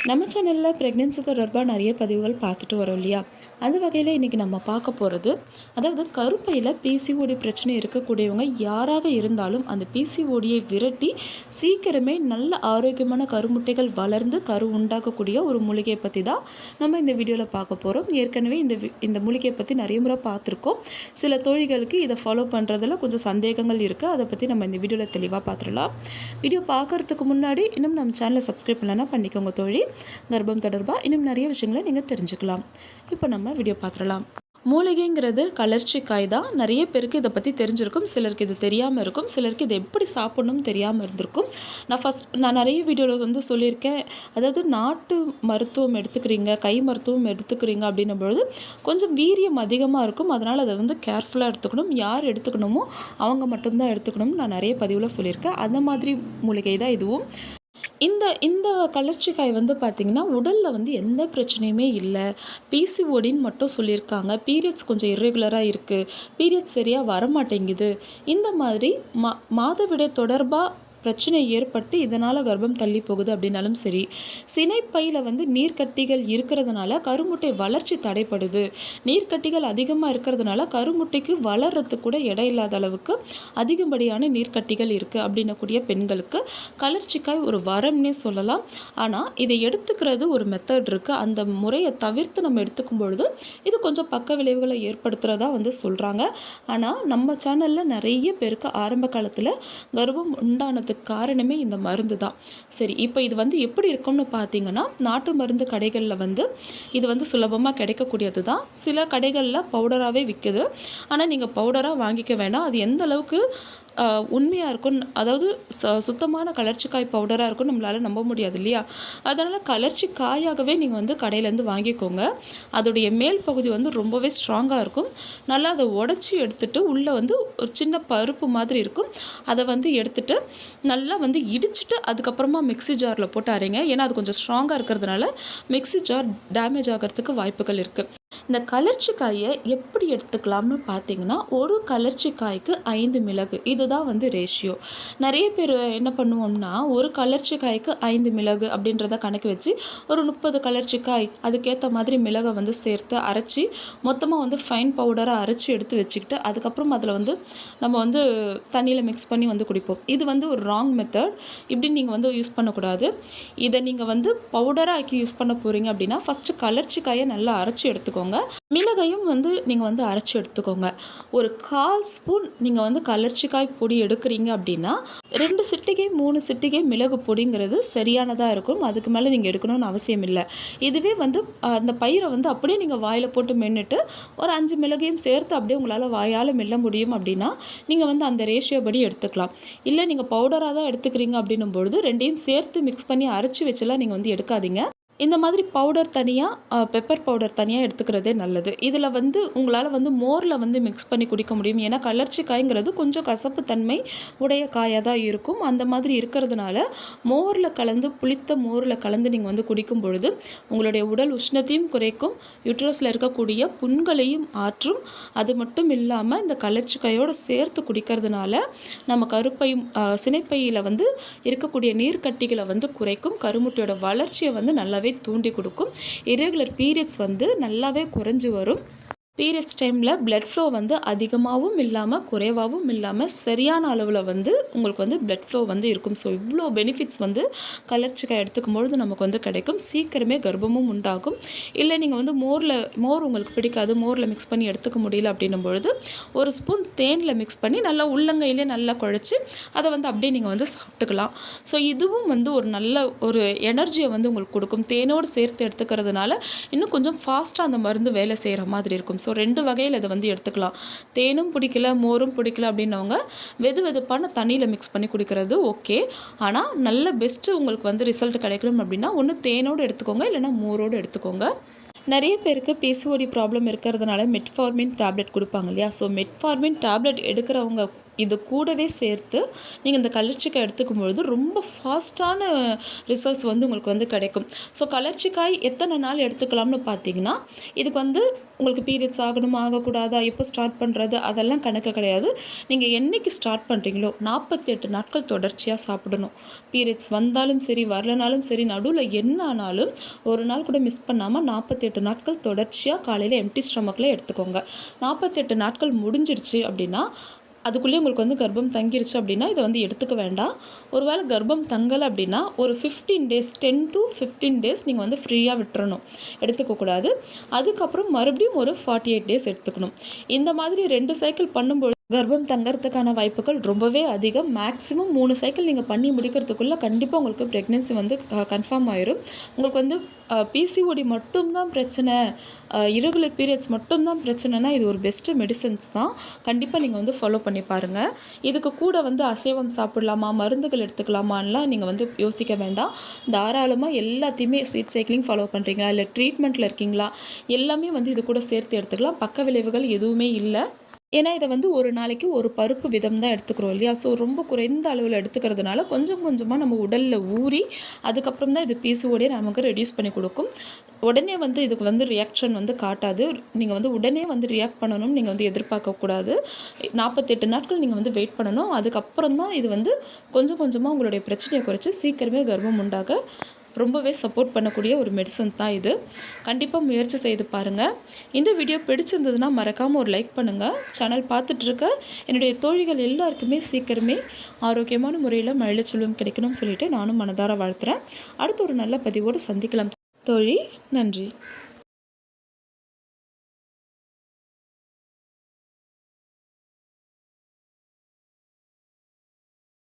நம்ம சேனலில் ப்ரெக்னென்சி தொடர்பாக நிறைய பதிவுகள் பார்த்துட்டு வரோம் இல்லையா? அந்த வகையில் இன்றைக்கி நம்ம பார்க்க போகிறது அதாவது கருப்பையில் பிசிஓடி பிரச்சனை இருக்கக்கூடியவங்க யாராக இருந்தாலும் அந்த பிசிஓடியை விரட்டி சீக்கிரமே நல்ல ஆரோக்கியமான கருமுட்டைகள் வளர்ந்து கரு உண்டாக்கக்கூடிய ஒரு மூலிகையை பற்றி தான் நம்ம இந்த வீடியோவில் பார்க்க போகிறோம் ஏற்கனவே இந்த வி- இந்த மூலிகையை பற்றி நிறைய முறை பார்த்துருக்கோம். சில தோழிகளுக்கு இதை ஃபாலோ பண்ணுறதுல கொஞ்சம் சந்தேகங்கள் இருக்குது அதை பற்றி நம்ம இந்த வீடியோவில் தெளிவாக பார்த்துடலாம். வீடியோ பார்க்கறதுக்கு முன்னாடி இன்னும் நம்ம சேனலை சப்ஸ்கிரைப் பண்ணலன்னா பண்ணிக்கோங்க தோழி. கர்ப்பம் தொடர்பாக இன்னும் நிறைய விஷயங்களை நீங்கள் தெரிஞ்சுக்கலாம். இப்போ நம்ம வீடியோ பார்க்குறலாம் மூலிகைங்கிறது கலர்ச்சி காய் தான். நிறைய பேருக்கு இதை பற்றி தெரிஞ்சிருக்கும். சிலருக்கு இது தெரியாமல் இருக்கும். சிலருக்கு இது எப்படி சாப்பிடணும்னு தெரியாமல் இருந்திருக்கும். நான் ஃபஸ்ட் நான் நிறைய வீடியோவில் வந்து சொல்லியிருக்கேன். அதாவது நாட்டு மருத்துவம் எடுத்துக்கிறீங்க கை மருத்துவம் எடுத்துக்கிறீங்க அப்படின்னும் பொழுது கொஞ்சம் வீரியம் அதிகமாக இருக்கும். அதனால் அதை வந்து கேர்ஃபுல்லாக எடுத்துக்கணும். யார் எடுத்துக்கணுமோ அவங்க மட்டும்தான் எடுத்துக்கணும்னு நான் நிறைய பதிவில் சொல்லியிருக்கேன். அந்த மாதிரி மூலிகை தான் இதுவும். இந்த இந்த கலர்ச்சிக்காய் வந்து பார்த்திங்கன்னா உடலில் வந்து எந்த பிரச்சனையுமே இல்லை. பிசிஓடின்னு மட்டும் சொல்லியிருக்காங்க. பீரியட்ஸ் கொஞ்சம் இர்ரெகுலராக இருக்குது பீரியட்ஸ் சரியாக வரமாட்டேங்குது. இந்த மாதிரி மா மாதவிடை தொடர்பாக பிரச்சனை ஏற்பட்டு இதனால் கர்ப்பம் தள்ளி போகுது அப்படின்னாலும் சரி சினைப்பையில் வந்து நீர்க்கட்டிகள் இருக்கிறதுனால கருமுட்டை வளர்ச்சி தடைப்படுது நீர்க்கட்டிகள் அதிகமாக இருக்கிறதுனால கருமுட்டைக்கு வளர்றதுக்கு கூட இடம் இல்லாத அளவுக்கு அதிகப்படியான நீர்க்கட்டிகள் இருக்குது அப்படின்னக்கூடிய பெண்களுக்கு கலர்ச்சிக்காய் ஒரு வரம்னே சொல்லலாம். ஆனால் இதை எடுத்துக்கிறது ஒரு மெத்தட் இருக்குது அந்த முறையை தவிர்த்து நம்ம எடுத்துக்கும் பொழுது இது கொஞ்சம் பக்க விளைவுகளை ஏற்படுத்துகிறதா வந்து சொல்கிறாங்க ஆனால் நம்ம சேனலில் நிறைய பேருக்கு ஆரம்ப காலத்தில் கர்ப்பம் வர்றதுக்கு காரணமே இந்த மருந்து தான். சரி இப்போ இது வந்து எப்படி இருக்கும்னு பார்த்தீங்கன்னா நாட்டு மருந்து கடைகளில் வந்து இது வந்து சுலபமாக கிடைக்கக்கூடியது தான். சில கடைகளில் பவுடராகவே விற்குது ஆனால் நீங்கள் பவுடராக வாங்கிக்க வேண்டாம் அது எந்த அளவுக்கு உண்மையாக இருக்கும். அதாவது ச சுத்தமான கலர்ச்சிக்காய் பவுடராக இருக்கும் நம்மளால் நம்ப முடியாது இல்லையா? அதனால் கலர்ச்சி காயாகவே நீங்கள் வந்து கடையிலேருந்து வாங்கிக்கோங்க. அதோடைய மேல் பகுதி வந்து ரொம்பவே ஸ்ட்ராங்காக இருக்கும். நல்லா அதை உடச்சி எடுத்துட்டு உள்ளே வந்து ஒரு சின்ன பருப்பு மாதிரி இருக்கும். அதை வந்து எடுத்துட்டு நல்லா வந்து இடிச்சிட்டு அதுக்கப்புறமா மிக்ஸி ஜாரில் போட்டு அரைங்க. ஏன்னா அது கொஞ்சம் ஸ்ட்ராங்காக இருக்கிறதுனால மிக்ஸி ஜார் டேமேஜ் ஆகிறதுக்கு வாய்ப்புகள் இருக்குது இந்த கலர்ச்சிக்காயை எப்படி எடுத்துக்கலாம்னு பார்த்தீங்கன்னா ஒரு கலர்ச்சிக்காய்க்கு ஐந்து மிளகு. இதுதான் வந்து ரேஷியோ நிறைய பேர் என்ன பண்ணுவோம்னா ஒரு கலர்ச்சிக்காய்க்கு ஐந்து மிளகு அப்படின்றத கணக்கு வச்சு ஒரு முப்பது கலர்ச்சிக்காய் அதுக்கேற்ற மாதிரி மிளகை வந்து சேர்த்து அரைச்சி மொத்தமாக வந்து ஃபைன் பவுடராக அரைச்சி எடுத்து வச்சுக்கிட்டு அதுக்கப்புறம் அதில் வந்து நம்ம வந்து தண்ணியில் மிக்ஸ் பண்ணி வந்து குடிப்போம். இது வந்து ஒரு ராங் மெத்தட் இப்படி நீங்கள் வந்து யூஸ் பண்ணக்கூடாது. இதை நீங்கள் வந்து பவுடராக ஆக்கி யூஸ் பண்ண போகிறீங்க அப்படின்னா ஃபஸ்ட்டு கலர்ச்சிக்காயை நல்லா அரைச்சி எடுத்துக்கோங்க. மிளகையும் வந்து நீங்கள் வந்து அரைச்சி எடுத்துக்கோங்க. ஒரு கால் ஸ்பூன் நீங்கள் வந்து கலர்ச்சிக்காய் பொடி எடுக்கிறீங்க அப்படின்னா ரெண்டு சிட்டிகை மூணு சிட்டிகை மிளகு பொடிங்கிறது சரியானதாக இருக்கும். அதுக்கு மேலே நீங்கள் எடுக்கணும்னு அவசியம் இல்லை. இதுவே வந்து அந்த பயிரை வந்து அப்படியே நீங்கள் வாயில் போட்டு மென்னுட்டு ஒரு அஞ்சு மிளகையும் சேர்த்து அப்படியே உங்களால் வாயால் மெல்ல முடியும் அப்படின்னா நீங்கள் வந்து அந்த ரேஷியோ படி எடுத்துக்கலாம். இல்லை நீங்கள் பவுடராக தான் எடுத்துக்கிறீங்க அப்படின்னும் பொழுது ரெண்டையும் சேர்த்து மிக்ஸ் பண்ணி அரைச்சி வச்செல்லாம் நீங்கள் வந்து எடுக்காதீங்க. இந்த மாதிரி பவுடர் தனியாக பெப்பர் பவுடர் தனியாக எடுத்துக்கிறதே நல்லது. இதில் வந்து உங்களால் வந்து மோரில் வந்து மிக்ஸ் பண்ணி குடிக்க முடியும். ஏன்னா கலர்ச்சி காய்ங்கிறது கொஞ்சம் கசப்பு தன்மை உடைய காயாக தான் இருக்கும். அந்த மாதிரி இருக்கிறதுனால மோரில் கலந்து புளித்த மோரில் கலந்து நீங்கள் வந்து குடிக்கும் பொழுது உங்களுடைய உடல் உஷ்ணத்தையும் குறைக்கும். யூட்ரஸில் இருக்கக்கூடிய புண்களையும் ஆற்றும். அது மட்டும் இல்லாமல் இந்த கலர்ச்சி காயோடு சேர்த்து குடிக்கிறதுனால நம்ம கருப்பையும் சினைப்பையில் வந்து இருக்கக்கூடிய நீர்க்கட்டிகளை வந்து குறைக்கும். கருமுட்டையோட வளர்ச்சியை வந்து நல்லாவே தூண்டி கொடுக்கும். இரெகுலர் பீரியட்ஸ் வந்து நல்லாவே குறைஞ்சு வரும். பீரியட்ஸ் டைமில் பிளட் ஃப்ளோ வந்து அதிகமாகவும் இல்லாமல் குறைவாகவும் இல்லாமல் சரியான அளவில் வந்து உங்களுக்கு வந்து பிளட் ஃப்ளோ வந்து இருக்கும். ஸோ இவ்வளோ பெனிஃபிட்ஸ் வந்து கலர்ச்சிக்காய் எடுத்துக்கும் பொழுது நமக்கு வந்து கிடைக்கும். சீக்கிரமே கர்ப்பமும் உண்டாகும். இல்லை நீங்கள் வந்து மோரில் மோர் உங்களுக்கு பிடிக்காது மோரில் மிக்ஸ் பண்ணி எடுத்துக்க முடியல அப்படின்னும் பொழுது ஒரு ஸ்பூன் தேனில் மிக்ஸ் பண்ணி நல்லா உள்ளங்கையிலே நல்லா குழச்சி அதை வந்து அப்படியே நீங்கள் வந்து சாப்பிட்டுக்கலாம். ஸோ இதுவும் வந்து ஒரு நல்ல ஒரு எனர்ஜியை வந்து உங்களுக்கு கொடுக்கும். தேனோடு சேர்த்து எடுத்துக்கிறதுனால இன்னும் கொஞ்சம் ஃபாஸ்ட்டாக அந்த மருந்து வேலை செய்கிற மாதிரி இருக்கும். ஸோ ரெண்டு வகையில் இதை வந்து எடுத்துக்கலாம். தேனும் பிடிக்கல மோரும் பிடிக்கல அப்படின்னவங்க வெது வெதுப்பான தண்ணியில் மிக்ஸ் பண்ணி குடிக்கிறது ஓகே ஆனால் நல்ல பெஸ்ட்டு உங்களுக்கு வந்து ரிசல்ட் கிடைக்கணும் அப்படின்னா ஒன்று தேனோடு எடுத்துக்கோங்க இல்லைன்னா மோரோடு எடுத்துக்கோங்க. நிறைய பேருக்கு பிசிஓடி ப்ராப்ளம் இருக்கிறதுனால மெட்ஃபார்மின் டேப்லெட் கொடுப்பாங்க இல்லையா? ஸோ மெட்ஃபார்மின் டேப்லெட் எடுக்கிறவங்க இது கூடவே சேர்த்து நீங்கள் இந்த கலர்ச்சிக்காய் எடுத்துக்கும் பொழுது ரொம்ப ஃபாஸ்ட்டான ரிசல்ட்ஸ் வந்து உங்களுக்கு வந்து கிடைக்கும். ஸோ கலர்ச்சிக்காய் எத்தனை நாள் எடுத்துக்கலாம்னு பார்த்தீங்கன்னா இதுக்கு வந்து உங்களுக்கு பீரியட்ஸ் ஆகணும் ஆகக்கூடாதா எப்போ ஸ்டார்ட் பண்ணுறது அதெல்லாம் கணக்கு கிடையாது. நீங்கள் என்னைக்கு ஸ்டார்ட் பண்ணுறீங்களோ நாற்பத்தெட்டு நாட்கள் தொடர்ச்சியாக சாப்பிடணும். பீரியட்ஸ் வந்தாலும் சரி வரலனாலும் சரி நடுவில் என்ன ஆனாலும் ஒரு நாள் கூட மிஸ் பண்ணாமல் நாற்பத்தெட்டு நாட்கள் தொடர்ச்சியாக காலையில் எம்டி ஸ்டமக்கில் எடுத்துக்கோங்க. நாற்பத்தெட்டு நாட்கள் முடிஞ்சிருச்சு அப்படின்னா அதுக்குள்ளேயே உங்களுக்கு வந்து கர்ப்பம் தங்கிருச்சு அப்படின்னா இதை வந்து எடுத்துக்க வேண்டாம். ஒருவேளை கர்ப்பம் தங்கலை அப்படின்னா ஒரு fifteen days ten to fifteen days நீங்கள் வந்து ஃப்ரீயாக விட்டுறணும். எடுத்துக்கக்கூடாது அதுக்கப்புறம் மறுபடியும் ஒரு ஃபார்ட்டி எயிட் டேஸ் எடுத்துக்கணும். இந்த மாதிரி ரெண்டு சைக்கிள் பண்ணும்பொழுது கர்ப்பம் தங்கிறதுக்கான வாய்ப்புகள் ரொம்பவே அதிகம். மேக்ஸிமம் மூணு சைக்கிள் நீங்கள் பண்ணி முடிக்கிறதுக்குள்ளே கண்டிப்பாக உங்களுக்கு ப்ரெக்னென்சி வந்து கன்ஃபார்ம் ஆயிரும். உங்களுக்கு வந்து பிசிஓடி மட்டும்தான் பிரச்சனை இரகுலர் பீரியட்ஸ் மட்டும்தான் பிரச்சனைனா இது ஒரு பெஸ்ட்டு மெடிசன்ஸ் தான். கண்டிப்பாக நீங்கள் வந்து ஃபாலோ பண்ணி பாருங்கள் இதுக்கு கூட வந்து அசைவம் சாப்பிடலாமா மருந்துகள் எடுத்துக்கலாமான்லாம் நீங்கள் வந்து யோசிக்க வேண்டாம். தாராளமாக எல்லாத்தையுமே சீட் சைக்கிளிங் ஃபாலோ பண்ணுறீங்களா இல்லை ட்ரீட்மெண்ட்டில் இருக்கீங்களா? எல்லாமே வந்து இது கூட சேர்த்து எடுத்துக்கலாம். பக்க விளைவுகள் எதுவுமே இல்லை. ஏன்னா இதை வந்து ஒரு நாளைக்கு ஒரு பருப்பு விதம் தான் எடுத்துக்கிறோம் இல்லையா? ஸோ ரொம்ப குறைந்த அளவில் எடுத்துக்கிறதுனால கொஞ்சம் கொஞ்சமாக நம்ம உடலில் ஊறி அதுக்கப்புறம் தான் இது பிசிஓடியை நமக்கு ரெடியூஸ் பண்ணி கொடுக்கும். உடனே வந்து இதுக்கு வந்து ரியாக்ஷன் வந்து காட்டாது. நீங்கள் வந்து உடனே வந்து ரியாக்ட் பண்ணணும்னு நீங்கள் வந்து எதிர்பார்க்கக்கூடாது நாற்பத்தெட்டு நாட்கள் நீங்கள் வந்து வெயிட் பண்ணணும். அதுக்கப்புறம் தான் இது வந்து கொஞ்சம் கொஞ்சமாக உங்களுடைய பிரச்சனையை குறைச்சி சீக்கிரமே கர்ப்பம் உண்டாக ரொம்பவே சப்போர்ட் பண்ணக்கூடிய ஒரு மெடிசன் தான் இது. கண்டிப்பாக முயற்சி செய்து பாருங்கள் இந்த வீடியோ பிடிச்சிருந்ததுன்னா மறக்காமல் ஒரு லைக் பண்ணுங்கள் சேனல் பார்த்துட்ருக்க. என்னுடைய தோழிகள் எல்லாருக்குமே சீக்கிரமே ஆரோக்கியமான முறையில் மழைச்செல்வம் கிடைக்கணும்னு சொல்லிட்டு நானும் மனதார வாழ்த்துறேன். அடுத்து ஒரு நல்ல பதிவோடு சந்திக்கலாம். தோழி நன்றி.